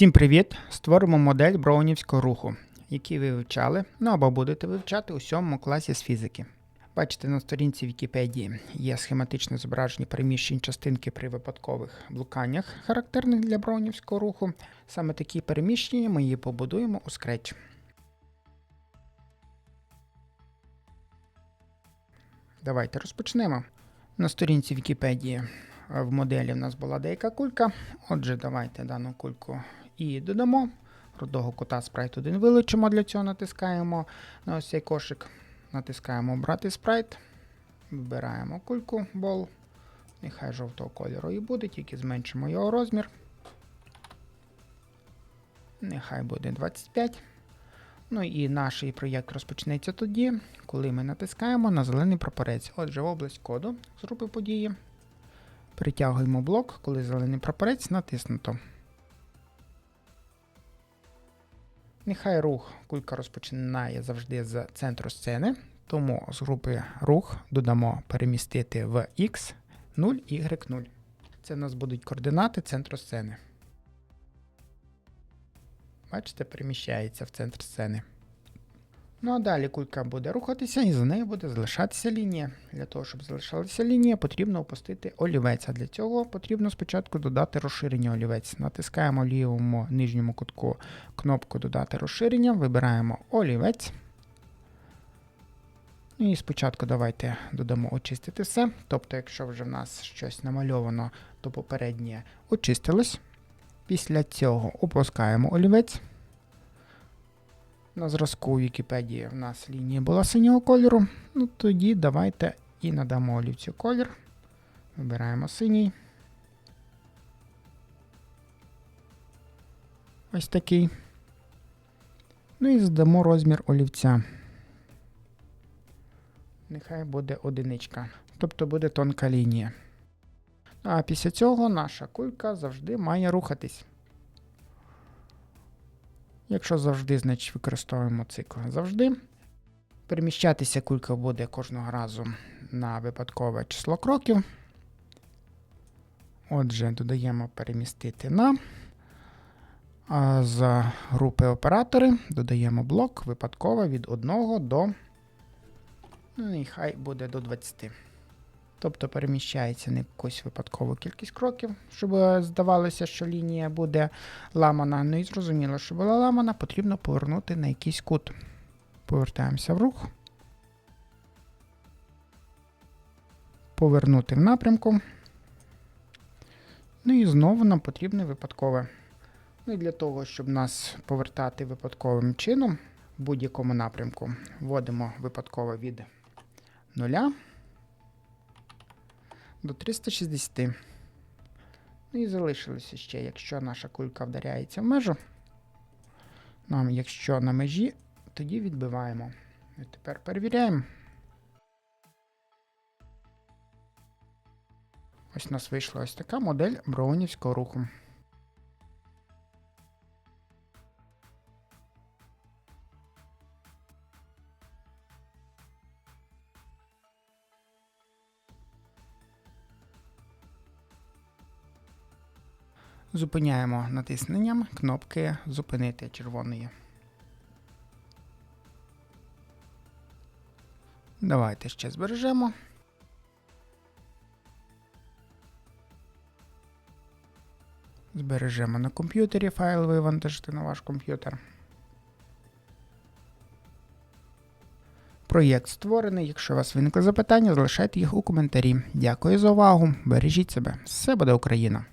Всім привіт! Створимо модель броунівського руху, який ви вивчали, ну або будете вивчати у сьомому класі з фізики. Бачите, на сторінці Вікіпедії є схематичне зображення переміщень частинки при випадкових блуканнях, характерних для броунівського руху. Саме такі переміщення ми її побудуємо у Scratch. Давайте розпочнемо. На сторінці Вікіпедії е, в моделі в нас була деяка кулька. Отже, давайте дану кульку і додамо. Рудого кота спрайт 1 вилучимо, для цього натискаємо на ось цей кошик. Натискаємо Брати спрайт. Вибираємо кульку бол. Нехай жовтого кольору і буде, тільки зменшимо його розмір. Нехай буде 25. Ну і наш проєкт розпочнеться тоді, коли ми натискаємо на зелений прапорець. Отже, в область коду з групи події. Притягуємо блок, коли зелений прапорець натиснуто. Нехай рух кулька розпочинає завжди з центру сцени, тому з групи рух додамо перемістити в X 0, Y 0. Це в нас будуть координати центру сцени. Бачите, переміщається в центр сцени. Ну а далі кулька буде рухатися і за нею буде залишатися лінія. Для того, щоб залишалася лінія, потрібно опустити олівець. А для цього потрібно спочатку додати розширення олівець. Натискаємо в лівому нижньому кутку кнопку Додати розширення, вибираємо олівець. Ну І спочатку давайте додамо очистити все. Тобто, якщо вже в нас щось намальовано, то попереднє очистилось. Після цього опускаємо олівець. На зразку Вікіпедії в нас лінія була синього кольору. Ну тоді давайте і надамо олівцю колір. Вибираємо синій. Ось такий. Ну і задамо розмір олівця. Нехай буде одиничка. Тобто буде тонка лінія. А після цього наша кулька завжди має рухатись. Якщо завжди, значить використовуємо цикл завжди. Переміщатися кулька буде кожного разу на випадкове число кроків. Отже, додаємо перемістити на. А з групи оператори додаємо блок випадково від 1 до. Ну, нехай буде до 20. Тобто переміщається на якусь випадкову кількість кроків, щоб здавалося, що лінія буде ламана. Ну і зрозуміло, що була ламана, потрібно повернути на якийсь кут. Повертаємося в рух. Повернути в напрямку. Ну і знову нам потрібне випадкове. Ну і для того, щоб нас повертати випадковим чином в будь-якому напрямку, вводимо випадкове від нуля до 360. Ну і залишилося ще, якщо наша кулька вдаряється в межу. Нам, якщо на межі, тоді відбиваємо. І тепер перевіряємо. Ось у нас вийшла ось така модель броунівського руху. Зупиняємо натисненням кнопки Зупинити червоної. Давайте ще збережемо. Збережемо на комп'ютері файл вивантажити на ваш комп'ютер. Проєкт створений. Якщо у вас виникли запитання, залишайте їх у коментарі. Дякую за увагу. Бережіть себе. Все буде Україна!